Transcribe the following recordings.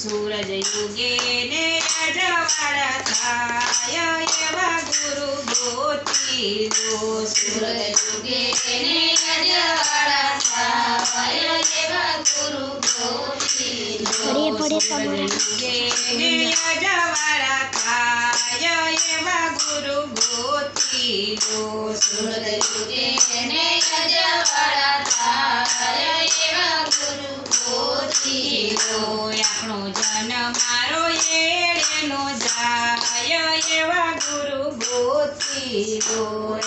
सूरजयुगेन रजवरसाय यव गुरुगोचिलो सूरजयुगेन रजवरसाय यव गुरुगोचिलो सूरजयुगेन रजवरसाय यव गुरुगोचिलो सूरजयुगेन रजवरसाय था गुरु જન્મ મારો એનો જાય એવા ગુરુ ગોતી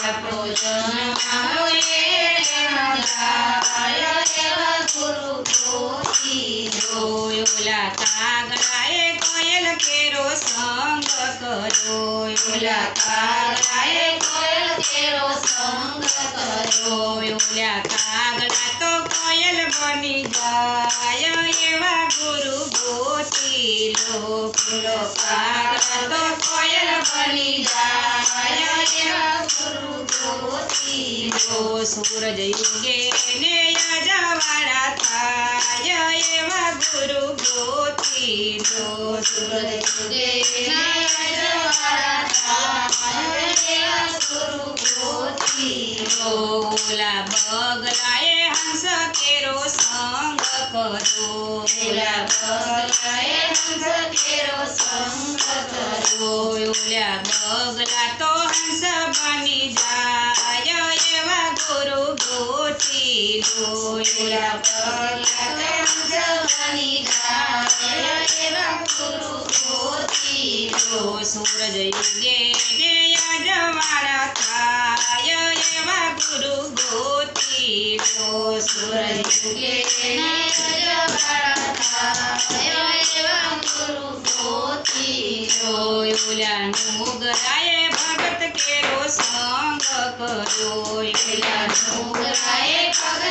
આપણો જન્મ મારો એનો જાય એવા ગુરુ ગોતી. ઓલા કાગડાએ કોયલ કેરો સંગ કરો ઓલા કાગડાએ કોયલ કેરો સંગ કરો ઓલા કાગડા તો કોયલ બની ગાય એવા ગુરુ ગોતીલો. ફૂલો પાડતો કોયલ બની ગાય એવા ગુરુ ગોતીલો. સૂરજ યુગે ને યાજવાળા થાય એવા ગુરુ ગોતીલો. સૂરજ યુગે ને યાજવાળા बोला बगलाए हंस केरो संग करो बोला बगलाए हंस केरो संग करो गुरु लो बगला सूरज युगे जवारा थाय एव गुरु गोती गोतीरो सूरज युगे जवारा थाय एव गुरु गोतीरो युल्यानु गराए भगत केरो संग करो युल्यानु भगत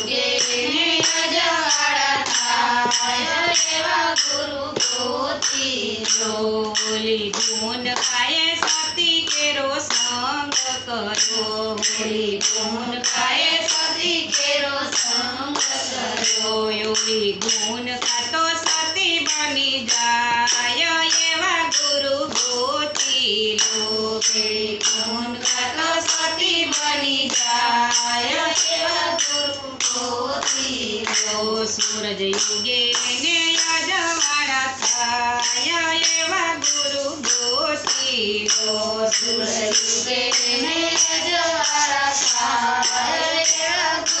होली धून पाए साथी केरो संग करो। होली धून पाए साथी केरो संग करो। होली धून सातो साथी बनी जाय एवा गुरु गोती लो। होली धून सातो बनी जायो गुरु को दीजो सूरज युगे ने यजवाड़ा छायो, एवं गुरु को दीजो सूरज युगे ने यजवाड़ा छायो ને અજવાળા થાય એવા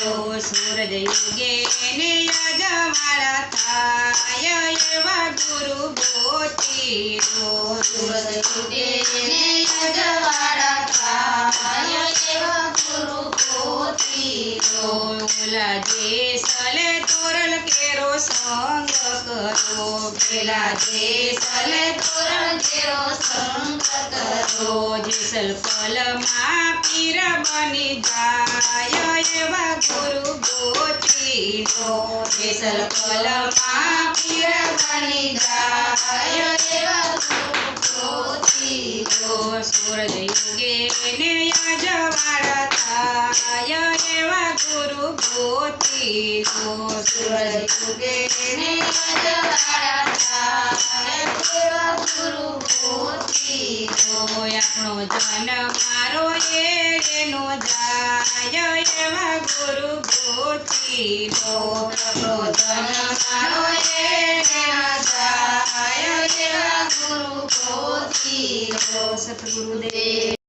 यो सूरजयुगेन यजवरथाय एव गुरुभूतिरो सूरजयुगेन यजवरथाय एव गुरुभूतिरो कुलजे सले तोरल केरो संग करो बेला जे सले तोरल केरो संग करो पूजिसल कलमा पीर बनि जायो एव गुरु गोचिलो जिसल कलमा पीर बनि जायो एव गुरु गोचिलो सूरज गुरु गोचिलो सूरज युगे ने अजवार गुरु જન મારો એનો જાય એવા ગુરુ ગોચીનો નો જન મારો એનો જાય એવા ગુરુ ગોચીનો સતગુરુદેવ.